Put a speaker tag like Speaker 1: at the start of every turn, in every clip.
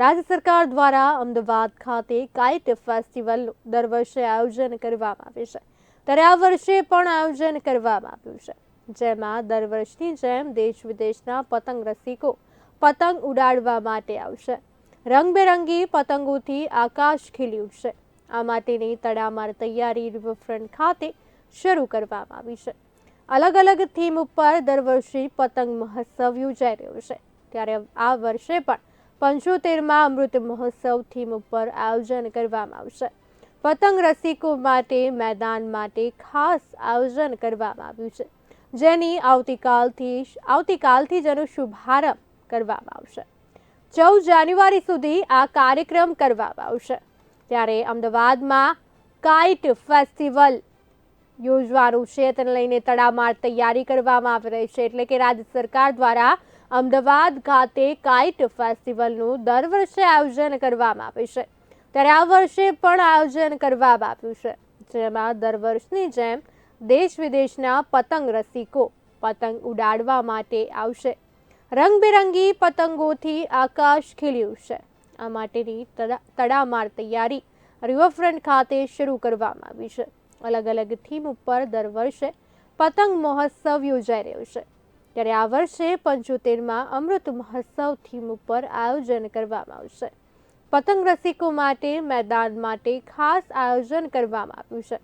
Speaker 1: રાજ્ય સરકાર દ્વારા અમદાવાદ ખાતે કાઇટ ફેસ્ટિવલનું દર વર્ષે આયોજન કરવામાં આવે છે. ત્યારે આ વર્ષે પણ આયોજન કરવામાં આવ્યું છે. જેમાં દર વર્ષની જેમ દેશ વિદેશના પતંગ રસિકો પતંગ ઉડાડવા માટે આવશે. રંગબેરંગી પતંગોથી આકાશ ખીલી ઉઠશે આ માટેની તડામાર તૈયારી રિવરફ્રન્ટ ખાતે શરૂ કરવામાં આવી છે. અલગ અલગ થીમ ઉપર દર વર્ષે પતંગ મહોત્સવ યોજાઈ રહ્યો છે. ત્યારે આ વર્ષે પણ પંચોતેરમાં અમૃત મહોત્સવ થીમ ઉપર આયોજન કરવામાં આવશે. પતંગ રસિકો માટે મેદાન માટે ખાસ આયોજન કરવામાં આવ્યું છે, જેની આવતીકાલથી આવતીકાલથી જેનો શુભારંભ કરવામાં આવશે. ચૌદ જાન્યુઆરી સુધી આ કાર્યક્રમ કરવામાં આવશે. ત્યારે અમદાવાદમાં કાઇટ ફેસ્ટિવલ યોજવાનું છે, તેને લઈને તડામાર તૈયારી કરવામાં આવી રહી છે, એટલે કે રાજ્ય સરકાર દ્વારા અમદાવાદ ખાતે કાઇટ ફેસ્ટિવલનું દર વર્ષે આયોજન કરવામાં આવે છે. ત્યારે આ વર્ષે પણ આયોજન કરવામાં આવ્યું છે. જેમાં દર વર્ષની જેમ દેશ વિદેશના પતંગ રસિકો પતંગ ઉડાડવા માટે આવશે. રંગબેરંગી પતંગોથી આકાશ ખીલ્યું છે. આ માટેની તડા- તડામાર તૈયારી રિવરફ્રન્ટ ખાતે શરૂ કરવામાં આવી છે. અલગ અલગ થીમ ઉપર દર વર્ષે પતંગ મહોત્સવ યોજાઈ રહ્યો છે. ત્યારે આ વર્ષે પંચોતેરમાં અમૃત મહોત્સવ થીમ ઉપર આયોજન કરવામાં આવશે. પતંગ રસિકો માટે, મેદાન માટે ખાસ આયોજન કરવામાં આવ્યું છે.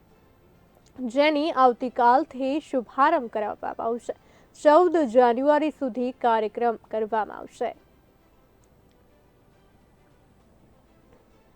Speaker 1: જેની આવતીકાલથી શુભારંભ કરાવવામાં આવશે. ચૌદ જાન્યુઆરી સુધી કાર્યક્રમ કરવામાં આવશે.